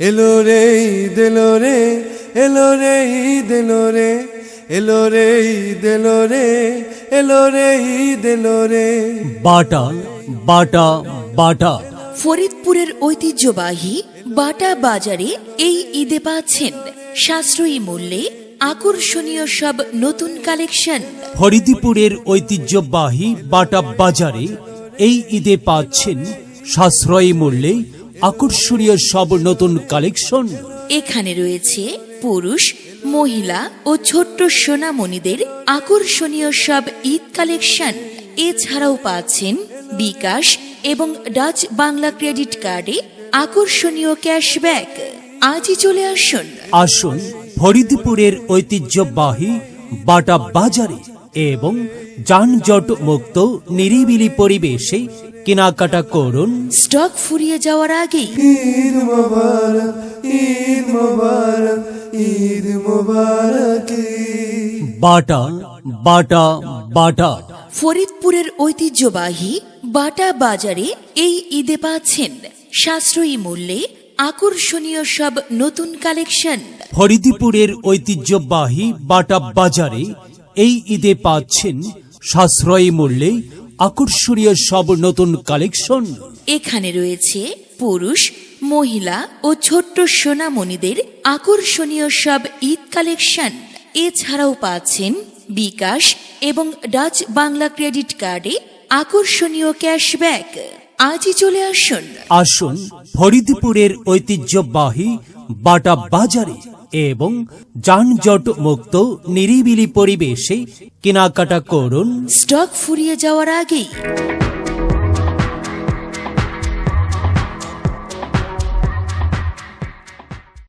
এলো রে ঈদ এলো রে এলো রে ঈদ এলো রে এলো রে ঈদ এলো রে এলো রে ঈদ এলো রে। বাটা বাটা বাটা। ফরিদপুরের ঐতিহ্যবাহী বাটা বাজারে এই ঈদে পাচ্ছেন সাশ্রয়ী মূল্যে আকর্ষণীয় সব নতুন কালেকশন। ফরিদপুরের ঐতিহ্যবাহী বাটা বাজারে এই ঈদে পাচ্ছেন সাশ্রয়ী মূল্যে আকর্ষণীয় সব নতুন কালেকশন এখানে রয়েছে পুরুষ মহিলা ও ছোট্ট সোনামণিদের আকর্ষণীয় সব ঈদ কালেকশন এছাড়াও পাচ্ছেন বিকাশ এবং ডাচ বাংলা ক্রেডিট কার্ডে আকর্ষণীয় ক্যাশব্যাক আজই চলে আসুন। আসুন ফরিদপুরের ঐতিহ্যবাহী বাটা বাজারে এবং যানজট মুক্ত নিরিবিলি পরিবেশে কেনাকাটা করুন। স্টক ফুরিয়ে যাওয়ার আগেই। ঈদ মোবারক ঈদ মোবারক ঈদ মোবারক বাটা বাটা বাটা। ফরিদপুরের ঐতিহ্যবাহী বাটা বাজারে এই ঈদে পাচ্ছেন সাশ্রয়ী মূল্যে আকর্ষণীয় সব নতুন কালেকশন। ফরিদপুরের ঐতিহ্যবাহী বাটা বাজারে এই ঈদে পাচ্ছেন সাশ্রয়ী মূল্যে আকর্ষণীয় সব নতুন কালেকশন। এখানে রয়েছে পুরুষ মহিলা ও ছোট্ট সোনামণিদের আকর্ষণীয় সব ঈদ কালেকশন। এছাড়াও পাচ্ছেন বিকাশ এবং ডাচ বাংলা ক্রেডিট কার্ডে আকর্ষণীয় ক্যাশব্যাক। আজই চলে আসুন। আসুন ফরিদপুরের ঐতিহ্যবাহী বাটা বাজারে। এবং যানজট মুক্ত নিরিবিলি পরিবেশে কেনাকাটা করুন। স্টক ফুরিয়ে যাওয়ার আগেই।